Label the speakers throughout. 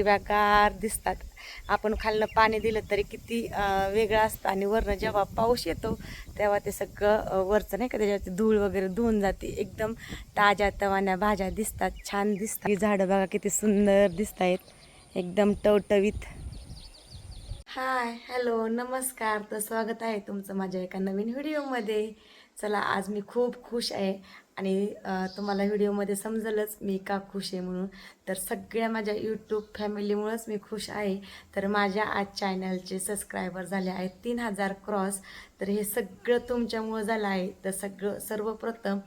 Speaker 1: हिरव्यागार दिसतात. आपण खालनं पाणी दिलं तरी किती वेगळं असतं. आणि वरनं जेव्हा पाऊस येतो तेव्हा ते सगळं वरचं नाही का त्याच्यावरती धूळ वगैरे धुवून जाते. एकदम ताज्या तवान्या भाज्या दिसतात छान दिसतात. ही झाडं बघा किती सुंदर दिसत आहेत एकदम टवटवीत. हाय हॅलो नमस्कार. तर स्वागत आहे तुमचं माझ्या एका नवीन व्हिडिओमध्ये. चला आज मी खूप खुश आहे. आणि तुम्हाला व्हिडिओमध्ये समजलंच मी का खुश आहे म्हणून. तर सगळ्या माझ्या यूट्यूब फॅमिलीमुळंच मी खुश आहे. तर माझ्या आज चॅनलचे सबस्क्रायबर झाले आहेत तीन हजार क्रॉस. तर हे सगळं तुमच्यामुळं झालं आहे. तर सगळं सर्वप्रथम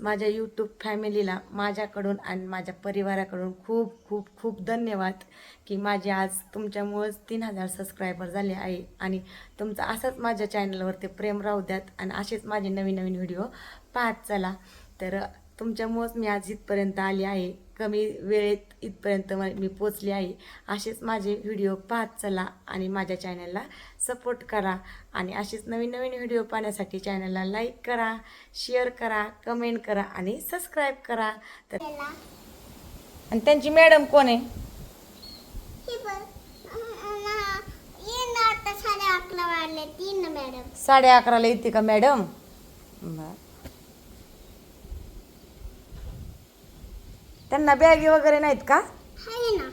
Speaker 1: माझ्या यूट्यूब फॅमिलीला माझ्याकडून आणि माझ्या परिवाराकडून खूप खूप खूप धन्यवाद की माझे आज तुमच्यामुळंच तीन हजार सबस्क्रायबर झाले आहे. आणि तुमचं असंच माझ्या चॅनलवरती प्रेम राहू द्यात. आणि असेच माझे नवीन नवीन व्हिडिओ पाहत चला. तर तुमच्यामुळंच मी आज इथपर्यंत आली आहे. कमी वेळेत इथपर्यंत म- पोचली आहे. असेच माझे व्हिडिओ पाहत चला आणि माझ्या चॅनलला सपोर्ट करा आणि असेच नवीन नवीन व्हिडिओ पाहण्यासाठी चॅनलला लाईक करा शेअर करा कमेंट करा आणि सबस्क्राईब करा. तर आणि त्यांची मॅडम कोण आहे?
Speaker 2: साडे
Speaker 1: अकराला येते का मॅडम? बर. त्यांना बॅगी वगैरे नाहीत का?
Speaker 2: आहे ना.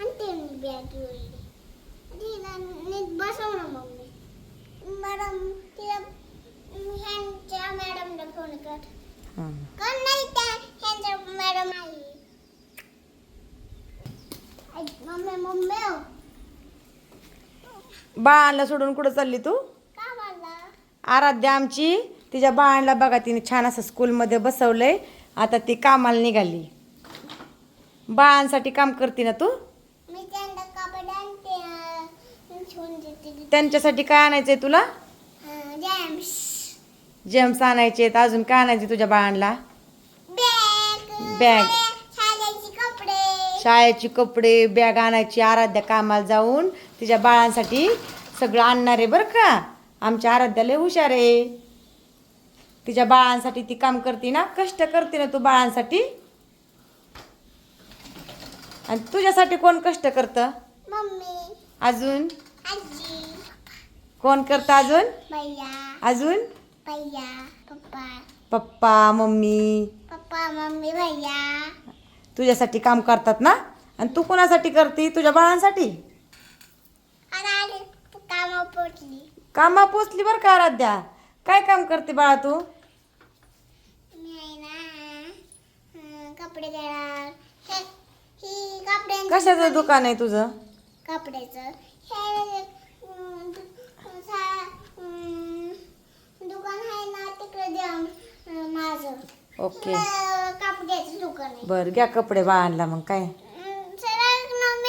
Speaker 2: आणते मी बॅग तिला नीट बसव ना मम्मी. मॅडम तिला ह्यांच्या मॅडमला फोन कर.
Speaker 1: हं.
Speaker 2: कर नाही त्या ह्यांच्या मॅडम आई. मम्मी मम्मी हो.
Speaker 1: बाळाला सोडून कुठं चालली तू?
Speaker 2: का
Speaker 1: आराध्या आमची तिच्या बाळाला बघा तिने छान असं स्कूलमध्ये बसवलंय. आता ती कामाला निघाली. बाळांसाठी काम करते ना तू?
Speaker 2: मी त्यांना कपडे आणते अं, शिवून देते.
Speaker 1: त्यांच्यासाठी काय आणायचंय तुला?
Speaker 2: जॅम्स
Speaker 1: जेम्स आणायचे अजून काय आणायचे तुझ्या बाळांना
Speaker 2: बॅग. शाळेचे कपडे.
Speaker 1: बॅग आणायची आराध्या कामाला जाऊन. तिच्या बाळांसाठी सगळं आणणार आहे बरं का? आमच्या आराध्या लय हुशार आहे. तिच्या बाळांसाठी ती काम करते ना कष्ट करते ना तू बाळांसाठी. आणि तुझ्यासाठी कोण कष्ट करतं?
Speaker 2: मम्मी.
Speaker 1: अजून? कोण करतं अजून? अजून?
Speaker 2: पप्पा.
Speaker 1: मम्मी.
Speaker 2: पप्पा मम्मी भैया.
Speaker 1: तुझ्यासाठी काम करतात ना? आणि तू कोणासाठी करते? तुझ्या बाळांसाठी?
Speaker 2: कामा पोचली
Speaker 1: बरं का आराध्या? काय काम करते बाळा तू
Speaker 2: मी आहे ना अं, कपडे देणार. हे ही कपड्यांची
Speaker 1: कशाचं दुकान आहे तुझं?
Speaker 2: कपड्याचं. हे अं, दु- सा- अं, दुकान आहे ना तिकडे द्या अं, माझं.
Speaker 1: ओके.
Speaker 2: अं, कपड्याचं दुकान आहे.
Speaker 1: बरं घ्या कपडे बाळांना मग काय?
Speaker 2: अं, ना,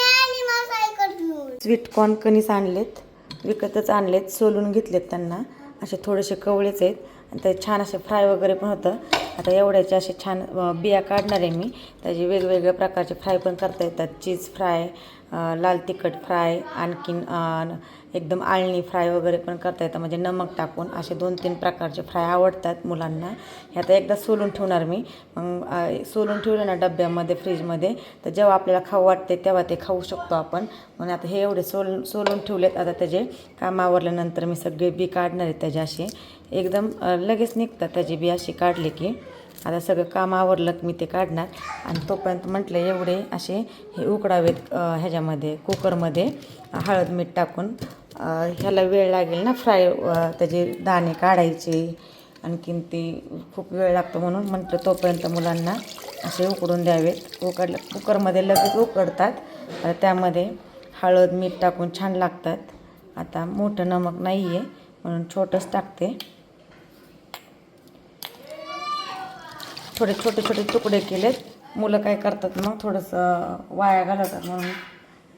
Speaker 2: घेऊन.
Speaker 1: स्वीट कॉर्न कणीस आणलेत विकतच आणलेत सोलून घेतलेत त्यांना. असे थोडेसे कवळेच आहेत. आणि ते छान असे फ्राय वगैरे पण होतं. आता एवढ्याचे असे छान बिया काढणार आहे मी. त्याचे वेगवेगळ्या प्रकारचे फ्राय पण करता येतात. चीज फ्राय लाल तिखट फ्राय आणखीन एकदम आळणी फ्राय वगैरे पण करता येतं. म्हणजे नमक टाकून असे दोन तीन प्रकारचे फ्राय आवडतात मुलांना. हे आता एकदा सोलून ठेवणार मी. मग सोलून ठेवलं ना डब्यामध्ये फ्रीजमध्ये तर जेव्हा आपल्याला खाऊ वाटते तेव्हा ते खाऊ शकतो आपण. म्हणून आता हे एवढे सोल सोलून ठेवलेत. आता त्याचे काम आवरल्यानंतर मी सगळे बी काढणार आहेत त्याचे असे. एकदम लगेच निघतात. त्याची बी अशी काढली की आता सगळं काम आवरलं की मी ते काढणार. आणि तोपर्यंत म्हटलं एवढे असे हे उकडावेत ह्याच्यामध्ये कुकरमध्ये हळद मीठ टाकून ह्याला वेळ लागेल ना फ्राय त्याचे दाणे काढायचे. आणखीन ते खूप वेळ लागतो म्हणून म्हटलं तोपर्यंत मुलांना असे उकडून द्यावेत. उकडलं कुकरमध्ये लगेच उकडतात. त्यामध्ये हळद मीठ टाकून छान लागतात. आता मोठं नमक नाही आहे म्हणून छोटंच टाकते. थोडे छोटे छोटे तुकडे केलेत. मुलं काय करतात मग? थोडंसं वाया घालवतात म्हणून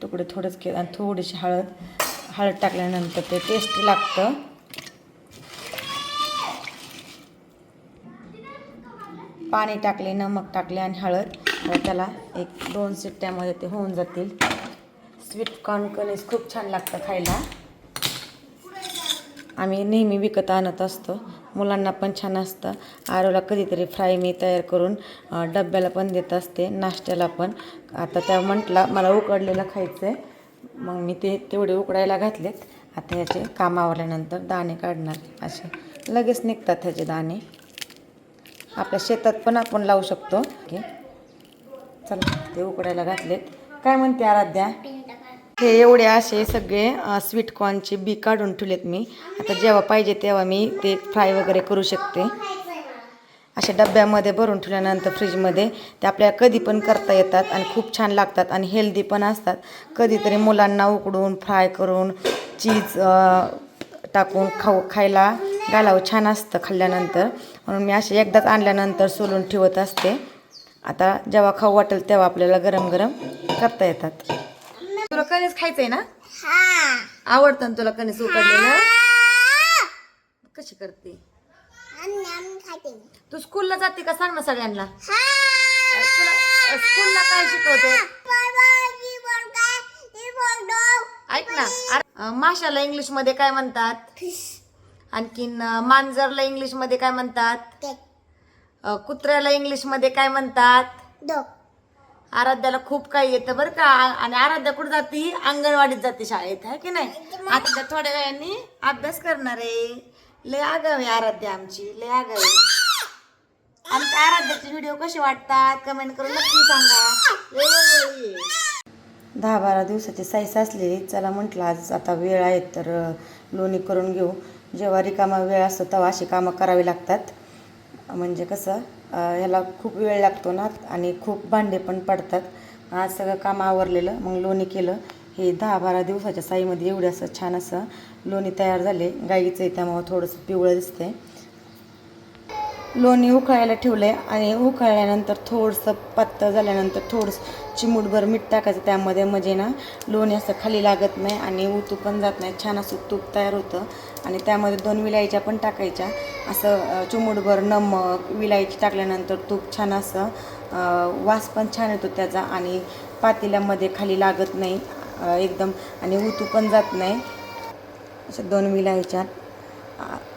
Speaker 1: तुकडे थोडेच केले आणि थोडीशी हळद हळद टाकल्यानंतर ते टेस्टी लागतं. पाणी टाकले नमक टाकले आणि हळद. त्याला एक दोन शिट्ट्यामध्ये ते होऊन जातील. स्वीट कॉर्न कणीस खूप छान लागतं खायला. आम्ही नेहमी विकत आणत असतो. मुलांना पण छान असतं. आरोला कधीतरी फ्राय मी तयार करून डब्याला पण देत असते नाश्त्याला पण. आता त्या म्हटला मला उकडलेलं खायचं आहे मग मी ते तेवढे उकडायला घातलेत. आता ह्याचे काम आवरल्यानंतर दाणे काढणार असे. लगेच निघतात ह्याचे दाणे. आपल्या शेतात पण आपण लावू शकतो. की चला ते उकडायला घातलेत. काय म्हणते आराध्या? हे एवढे असे सगळे स्वीट कॉर्नचे बी काढून ठेवलेत मी. आता जेव्हा पाहिजे तेव्हा मी ते फ्राय वगैरे करू शकते. अशा डब्यामध्ये भरून ठेवल्यानंतर फ्रीजमध्ये ते आपल्याला कधी पण करता येतात आणि खूप छान लागतात आणि हेल्दी पण असतात. कधीतरी मुलांना उकडून फ्राय करून चीज टाकून खाऊ खायला घालावं छान असतं खाल्ल्यानंतर. म्हणून मी असे एकदाच आणल्यानंतर सोलून ठेवत असते. आता जेव्हा खाऊ वाटेल तेव्हा आपल्याला गरम गरम करता येतात. तुला कणीस खायचंय ना?
Speaker 2: हा.
Speaker 1: आवडतं ना तुला कणीस उकडलेलं? कशी करते? तू स्कूलला जाते का? सांग ना सगळ्यांना.
Speaker 2: हा.
Speaker 1: तुला स्कूलला काय शिकवते? ऐक ना. माशाला इंग्लिशमध्ये काय म्हणतात? आणखीन मांजरला इंग्लिशमध्ये काय म्हणतात? कुत्र्याला इंग्लिशमध्ये काय म्हणतात? आराध्याला खूप काही येतं बरं का. आणि आराध्या कुठे जाते? अंगणवाडीत जाते शाळेत आहे की नाही? आता थोड्या वेळाने अभ्यास करणार आहे. लय आगाव आराध्या आमची लय आगाव आमच्या आराध्याचे व्हिडिओ कसे वाटतात? कमेंट करून नक्की सांगा. दहा बारा दिवसाची साईज असलेली चला म्हटलं आज आता वेळ आहे तर लोणी करून घेऊ. जेव्हा रिकामा वेळ असतो तेव्हा अशी कामं करावी लागतात. म्हणजे कसं ह्याला खूप वेळ लागतो ना आणि खूप भांडे पण पडतात. आज सगळं काम आवरलेलं मग लोणी केलं. हे दहा बारा दिवसाच्या साईमध्ये एवढं असं छान असं लोणी तयार झाले. गाईचं आहे त्यामुळं थोडंसं पिवळं दिसतंय. लोणी उकळायला ठेवलं आहे आणि उकळल्यानंतर थोडंसं पातळ झाल्यानंतर थोडंसं चिमूटभर मीठ टाकायचं. त्यामध्ये म्हणजे ना लोणी असं खाली लागत नाही आणि उतू पण जात नाही. छान असं तूप तयार होतं. आणि त्यामध्ये दोन विलायच्या पण टाकायच्या. असं चिमूटभर नमक विलायची टाकल्यानंतर तूप छान असं वास पण छान येतो त्याचा आणि पातेल्यामध्ये खाली लागत नाही एकदम. आणि उतू पण जात नाही. अशा दोन विलायच्या.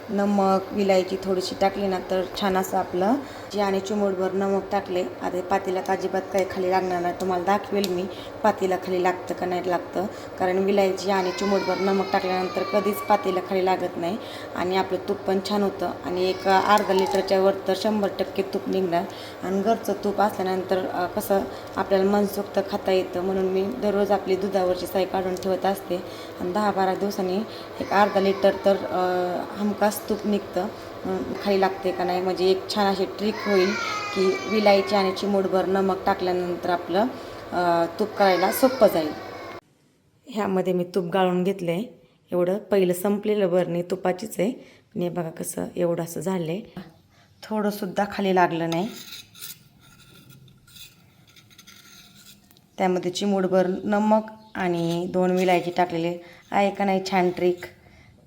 Speaker 1: नमक विलायची थोडीशी टाकली ना तर छान असं आपलं जे आणि चिमूटभर नमक टाकले. आता पातीला पातेल्यात अजिबात काही खाली लागणार नाही. तुम्हाला दाखवेल मी पातेला खाली लागतं का नाही लागतं. कारण विलायची आणि चिमूटभर नमक टाकल्यानंतर कधीच पातेला खाली लागत नाही. आणि आपलं तूप पण छान होतं. आणि एक अर्धा लिटरच्या वर तर शंभर टक्के तूप निघणार. आणि घरचं तूप असल्यानंतर कसं आपल्याला मनसोक्त खाता येतं. म्हणून मी दररोज आपली दुधावरची साई काढून ठेवत असते. आणि दहा बारा दिवसांनी एक अर्धा लिटर तर हमकास हमखास तूप निघतं खाली लागते का नाही? म्हणजे एक छान अशी ट्रिक होईल की विलायची आणि चिमूटभर नमक टाकल्यानंतर आपलं तूप करायला सोपं जाईल. ह्यामध्ये मी तूप गाळून घेतलं आहे एवढं पहिलं संपलेलं बरणी तुपाचीच आहे. पण हे बघा कसं एवढं असं झालं आहे थोडंसुद्धा खाली लागलं नाही. त्यामध्ये चिमूटभर नमक आणि दोन विलायची टाकलेले आहे का नाही? छान ट्रिक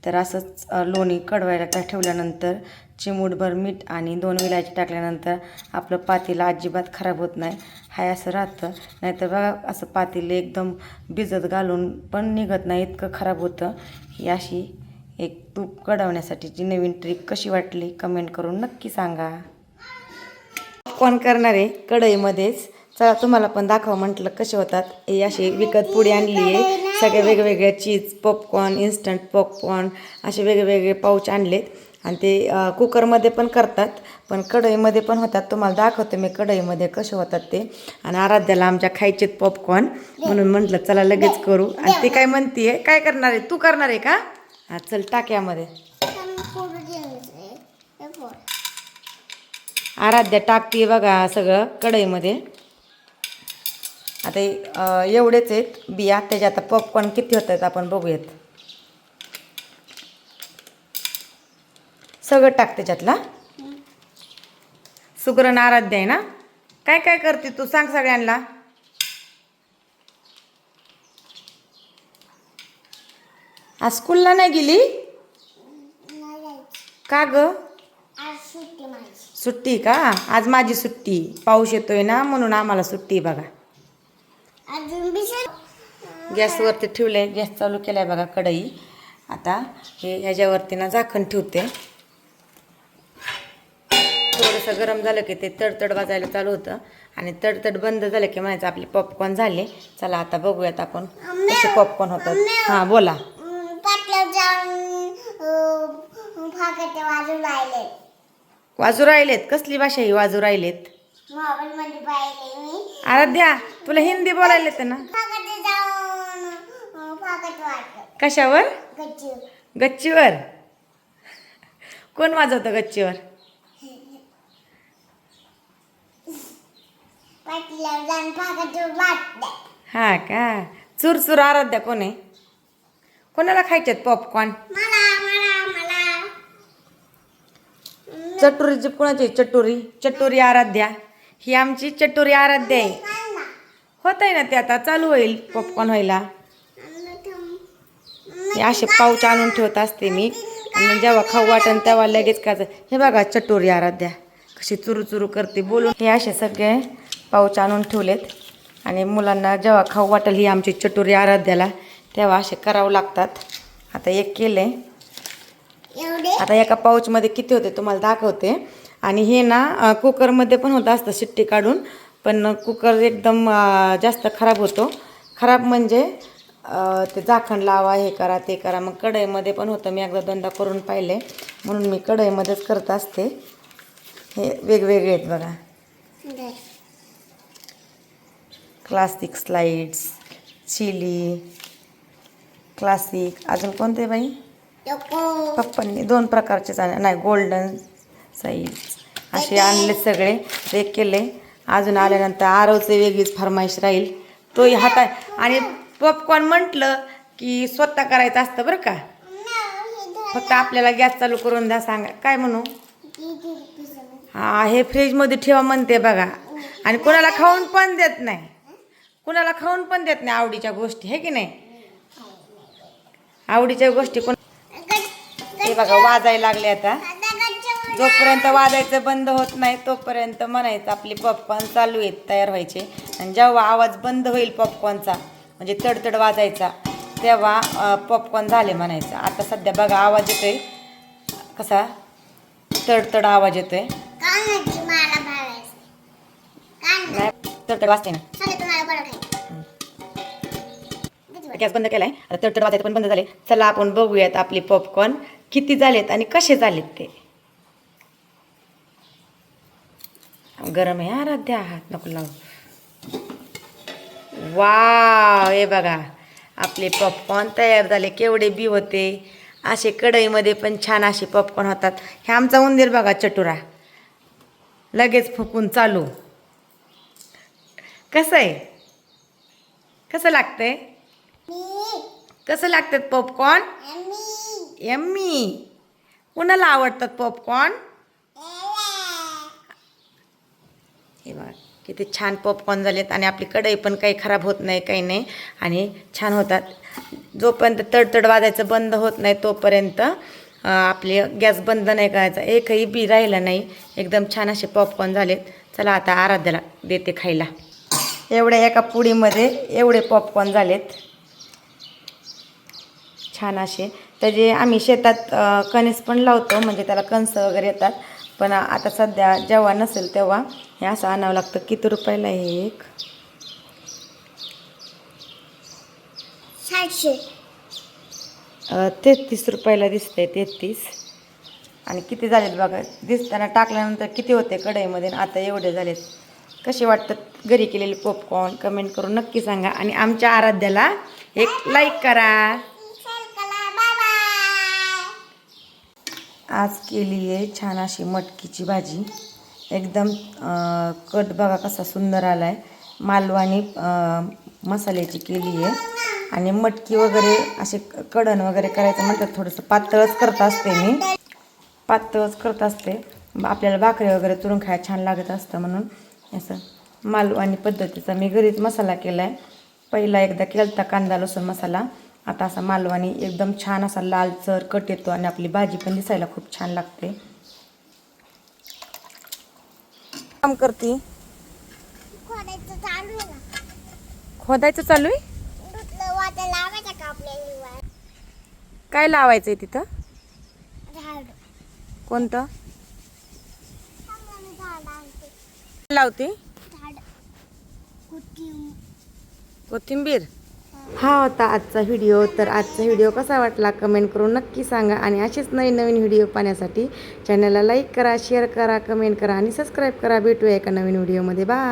Speaker 1: तर असंच लोणी कडवायला टा ठेवल्यानंतर चिमूटभर मीठ आणि दोन विलायची टाकल्यानंतर आपलं पातेलं अजिबात खराब होत नाही. हाय असं राहतं. नाहीतर बघा असं पातेलं एकदम भिजत घालून पण निघत नाही इतकं खराब होतं. ही अशी एक तूप कडवण्यासाठीची नवीन ट्रिक कशी वाटली? कमेंट करून नक्की सांगा. पॉपकॉर्न करणार आहे? कढईमध्येच. चला तुम्हाला पण दाखवा म्हटलं कसे होतात. हे अशी विकत पुडी आणली आहे. सगळे वेगवेगळे चीज पॉपकॉर्न इन्स्टंट पॉपकॉर्न असे वेगवेगळे पाऊच आणलेत. आणि ते कुकरमध्ये पण करतात पण कढईमध्ये पण होतात. तुम्हाला दाखवते मी कढईमध्ये कसे होतात ते. आणि आराध्याला आमच्या खायचेत पॉपकॉर्न म्हणून म्हटलं चला लगेच करू. आणि ती काय म्हणतीये? काय करणार आहे? तू करणार आहे का? हा चल टाक्यामध्ये आराध्या टाकते बघा सगळं कढईमध्ये. आता एवढेच आहेत. बिया त्याच्या आता पॉपकॉर्न किती होत आहेत आपण बघूयात. सगळं टाक त्याच्यातला. सुगरण आराध्य आहे ना? काय काय करते तू? सांग सगळ्यांना. आज स्कूलला नाही गेली? का ग?
Speaker 2: सुट्टी
Speaker 1: सुट्टी का? आज माझी सुट्टी. पाऊस येतोय ना म्हणून आम्हाला सुट्टी बघा.
Speaker 2: अजून बी
Speaker 1: गॅसवरती ठेवलंय. गॅस चालू केलाय बघा कढई. आता हे ह्याच्यावरती ना झाकण ठेवते. थोडंसं गरम झालं की ते तडतड वाजायला चालू होतं. आणि तडतड बंद झालं की म्हणायचं आपले पॉपकॉर्न झाले. चला आता बघूयात आपण कसे पॉपकॉर्न होतात. हां बोला. वाजू राहिलेत? कसली भाषा ही वाजू राहिलेत?
Speaker 2: मोबाईल मध्ये पाहिले मी.
Speaker 1: आराध्या तुला हिंदी बोलायला येते ना?
Speaker 2: जाऊन
Speaker 1: कशावर?
Speaker 2: गच्ची
Speaker 1: गच्चीवर? कोण वाजवतं गच्चीवर?
Speaker 2: जाऊन
Speaker 1: हा का? चुरचुर आराध्या कोण आहे? कोणाला खायचेत पॉपकॉर्न
Speaker 2: मला मला मला.
Speaker 1: चटुरीची कोणाची? चटुरी? चटुरी आराध्या. ही आमची चटुरी आराध्या आहे. होत आहे ना ते आता चालू होईल पॉपकॉर्न व्हायला. असे पाऊच आणून ठेवत असते मी. आणि जेव्हा खाऊ वाटन तेव्हा लगेच काय हे बघा चटोरी आराध्या कशी चुरू चुरू करते. बोलून हे असे सगळे पाऊच आणून ठेवलेत. आणि मुलांना जेव्हा खाऊ वाटेल ही आमची चटोरी आराध्याला तेव्हा असे करावं लागतात. आता एक केले आता एका पाऊचमध्ये किती होते तुम्हाला दाखवते. आणि हे ना कुकरमध्ये पण होतं असतं शिट्टी काढून पण कुकर एकदम जास्त खराब होतो. खराब म्हणजे ते झाकण लावा हे करा ते करा. मग कढईमध्ये पण होतं. मी एकदा दोनदा करून पाहिले. म्हणून मी कढईमध्येच करत असते. हे वेगवेगळे आहेत बघा. क्लासिक स्लाईड्स चिली क्लासिक अजून कोणते बाई? पप्पांनी दोन प्रकारचेच आणले नाही गोल्डन साईज असे आणले सगळे ते केले. अजून आल्यानंतर आरवचे वेगळीच फरमाईश राहील. तोही हाता आणि पॉपकॉर्न म्हटलं की स्वतः करायचं असतं बरं का? फक्त आपल्याला गॅस चालू करून द्या सांगा. काय म्हणू? हा हे फ्रीजमध्ये ठेवा म्हणते बघा. आणि कोणाला खाऊन पण देत नाही. कुणाला खाऊन पण देत नाही आवडीच्या गोष्टी हे की नाही? आवडीच्या गोष्टी कोण हे बघा वाजायला लागले आता. जोपर्यंत वाजायचं बंद होत नाही तोपर्यंत म्हणायचं आपली पॉपकॉर्न चालू आहेत तयार व्हायचे. आणि जेव्हा आवाज बंद होईल पॉपकॉर्नचा म्हणजे तडतड वाजायचा तेव्हा पॉपकॉर्न झाले म्हणायचं. आता सध्या बघा आवाज येतोय. कसा? तडतड आवाज येतोय. तडतड वाजते ना. गॅस बंद केलाय. आता तडतड वाजायचं पण बंद झाले. चला आपण बघूयात आपले पॉपकॉर्न किती झालेत आणि कसे झालेत ते. गरम आहे आराध्या हात नको लावू. वा हे बघा आपले पॉपकॉर्न तयार झाले केवढे बी होते. असे कढईमध्ये पण छान असे पॉपकॉर्न होतात. हे आमचा उंदीर बघा चटुरा. लगेच फुकून चालू. कसं आहे? कसं लागतंय? कसं लागतात पॉपकॉर्न
Speaker 2: मी
Speaker 1: यम्मी कुणाला आवडतात पॉपकॉर्न हे बघा किती छान पॉपकॉर्न झालेत आणि आपली कढई पण काही खराब होत नाही काही नाही. आणि छान होतात. जोपर्यंत तडतड वाजायचं बंद होत नाही तोपर्यंत आपले गॅस बंद नाही करायचा. एकही बी राहिलं नाही. एकदम छान असे पॉपकॉर्न झालेत. चला आता आराध्याला देते खायला. एवढ्या एका पुडीमध्ये एवढे पॉपकॉर्न झालेत. छान असे. त्याचे आम्ही शेतात कणीस पण लावतो म्हणजे त्याला कणस वगैरे येतात. पण आता सध्या जेव्हा नसेल तेव्हा हे असं आणावं लागतं. किती रुपयाला आहे हे एक? तेहतीस रुपयाला दिसतंय तेहतीस. आणि किती झालेत बघा दिसताना टाकल्यानंतर किती होते कढईमध्ये? आणि आता एवढे झालेत. कसे वाटतात घरी केलेले पॉपकॉर्न कमेंट करून नक्की सांगा. आणि आमच्या आराध्याला एक लाईक करा
Speaker 2: बाय बाय
Speaker 1: आज केली आहे छान अशी मटकीची भाजी. एकदम कट बघा कसा सुंदर आला आहे मालवानी मसाल्याची केली आहे. आणि मटकी वगैरे असे कडण वगैरे करायचं म्हटलं थोडंसं पातळच करत असते मी. पातळच करत असते. आपल्याला भाकरी वगैरे तुरून खायला छान लागत असतं म्हणून. असं मालवानी पद्धतीचा मी घरीच मसाला केला आहे पहिला एकदा केलता कांदा लसूण मसाला. आता असा मालवानी एकदम छान असा लालसर कट येतो आणि आपली भाजी पण दिसायला खूप छान लागते. काम करते?
Speaker 2: खोदायचं चालू आहे?
Speaker 1: काय लावायचं आहे तिथं? कोणतं? लावते? कोथिंबीर. हा होता आजचा व्हिडिओ. तर आजचा व्हिडिओ कसा वाटला कमेंट करून नक्की सांगा आणि असेच नवीन नवीन व्हिडिओ पाहण्यासाठी चॅनलला लाईक करा शेअर करा कमेंट करा आणि सबस्क्राईब करा. भेटूया एका नवीन व्हिडिओमध्ये. बाय!